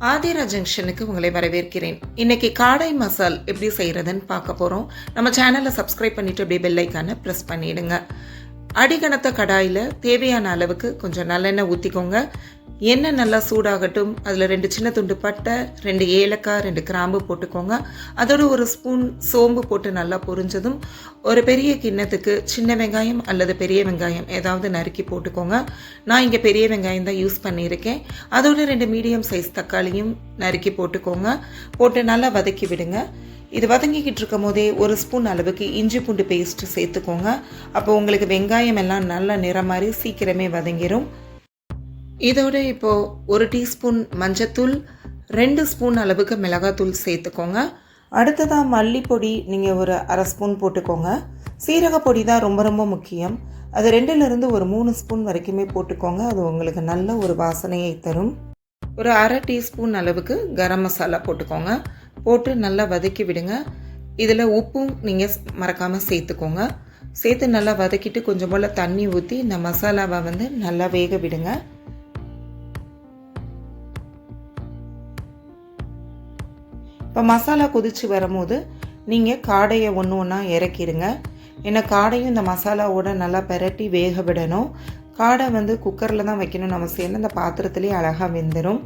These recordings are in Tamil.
ஆதிரா ஜங்ஷனுக்கு உங்களை வரவேற்கிறேன். இன்னைக்கு காடை மசால் எப்படி செய்கிறதுன்னு பார்க்க போகிறோம் நம்ம சேனலை சப்ஸ்கிரைப் பண்ணிட்டு அப்படியே பெல்லைக்கான ப்ரெஸ் பண்ணிடுங்க. அடிகணத்த கடாயில் தேவையான அளவுக்கு கொஞ்சம் நல்லெண்ணெய் ஊற்றிக்கோங்க எண்ணெய் நல்லா சூடாகட்டும். அதில் ரெண்டு சின்ன துண்டு பட்டை ரெண்டு ஏலக்காய் ரெண்டு கிராம்பு போட்டுக்கோங்க. அதோட ஒரு ஸ்பூன் சோம்பு போட்டு நல்லா பொரிஞ்சதும் ஒரு பெரிய கிண்ணத்துக்கு சின்ன வெங்காயம் அல்லது பெரிய வெங்காயம் ஏதாவது நறுக்கி போட்டுக்கோங்க. நான் இங்கே பெரிய வெங்காயம் தான் யூஸ் பண்ணியிருக்கேன். அதோட ரெண்டு மீடியம் சைஸ் தக்காளியும் நறுக்கி போட்டுக்கோங்க. போட்டு நல்லா வதக்கி விடுங்க. இது வதங்கிக்கிட்டு இருக்கும் போதே ஒரு ஸ்பூன் அளவுக்கு இஞ்சி பூண்டு பேஸ்ட்டு சேர்த்துக்கோங்க. அப்போ உங்களுக்கு வெங்காயம் எல்லாம் நல்லா நிறம் மாதிரி சீக்கிரமே வதங்கிரும். இதோட இப்போ ஒரு டீஸ்பூன் மஞ்சத்தூள் ரெண்டு ஸ்பூன் அளவுக்கு மிளகாத்தூள் சேர்த்துக்கோங்க. அடுத்ததாக மல்லிப்பொடி நீங்கள் ஒரு அரை ஸ்பூன் போட்டுக்கோங்க. சீரக பொடி தான் ரொம்ப ரொம்ப முக்கியம். அது ரெண்டுலேருந்து ஒரு மூணு ஸ்பூன் வரைக்குமே போட்டுக்கோங்க. அது உங்களுக்கு நல்ல ஒரு வாசனையை தரும். ஒரு அரை டீஸ்பூன் அளவுக்கு கரம் மசாலா போட்டுக்கோங்க. போட்டு நல்லா வதக்கி விடுங்க. இதில் உப்பும் நீங்கள் மறக்காமல் சேர்த்துக்கோங்க. சேர்த்து நல்லா வதக்கிட்டு கொஞ்சம் போல் தண்ணி ஊற்றி இந்த மசாலாவை வந்து நல்லா வேக விடுங்க. இப்போ மசாலா கொதித்து வரும்போது நீங்கள் காடையை ஒன்று ஒன்றா இறக்கிடுங்க. ஏன்னா காடையும் இந்த மசாலாவோட நல்லா பெரட்டி வேக விடணும். காடை வந்து குக்கரில் தான் வைக்கணும்னு அவசியம் இல்லை இந்த பாத்திரத்துலேயே அழகாக வெந்துடும்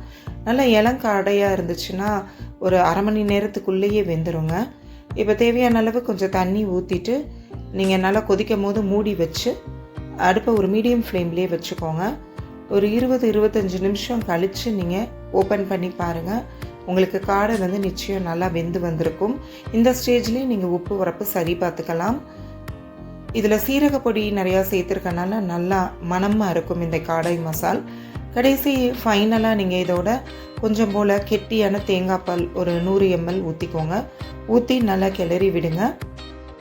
நல்லா இளங்காடையாக இருந்துச்சுன்னா ஒரு அரை மணி நேரத்துக்குள்ளேயே வெந்துருங்க. இப்போ தேவையான அளவு கொஞ்சம் தண்ணி ஊற்றிட்டு நீங்கள் நல்லா கொதிக்கும் போது மூடி வச்சு அடுப்பை ஒரு மீடியம் ஃப்ளேம்லேயே வச்சுக்கோங்க. ஒரு இருபது இருபத்தஞ்சி நிமிஷம் கழித்து நீங்கள் ஓப்பன் பண்ணி பாருங்கள் உங்களுக்கு காடை வந்து நிச்சயம் நல்லா வெந்து வந்திருக்கும். இந்த ஸ்டேஜ்லேயும் நீங்கள் உப்பு உரப்பு சரி பார்த்துக்கலாம். இதில் சீரகப்பொடி நிறையா சேர்த்துருக்கனால நல்லா மணமாக இருக்கும் இந்த காடை மசால். கடைசி ஃபைனலாக நீங்கள் இதோட கொஞ்சம் போல் கெட்டியான தேங்காய் பால் ஒரு நூறு எம்எல் ஊற்றிக்கோங்க ஊற்றி நல்லா கிளறி விடுங்க.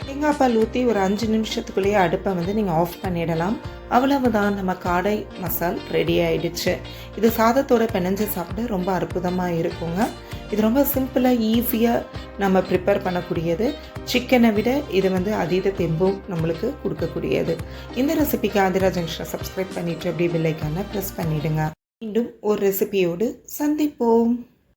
தேங்காய் பால் ஊற்றி ஒரு அஞ்சு நிமிஷத்துக்குள்ளேயே அடுப்பை வந்து நீங்கள் ஆஃப் பண்ணிடலாம். அவ்வளவுதான் நம்ம காடை மசால் ரெடி ஆயிடுச்சு. இது சாதத்தோட பிணைஞ்சு சாப்பிட ரொம்ப அற்புதமாக இருக்குங்க. இது ரொம்ப சிம்பிளாக ஈஸியாக நம்ம ப்ரிப்பேர் பண்ணக்கூடியது. சிக்கனை விட இது வந்து அதீத தெம்பும் நம்மளுக்கு கொடுக்கக்கூடியது. இந்த ரெசிபிக்கு ஆதிரா ஜங்ஷனை சப்ஸ்கிரைப் பண்ணிவிட்டு அப்படியே பில்லைக்கான ப்ரெஸ் பண்ணிவிடுங்க மீண்டும் ஒரு ரெசிபியோடு சந்திப்போம்.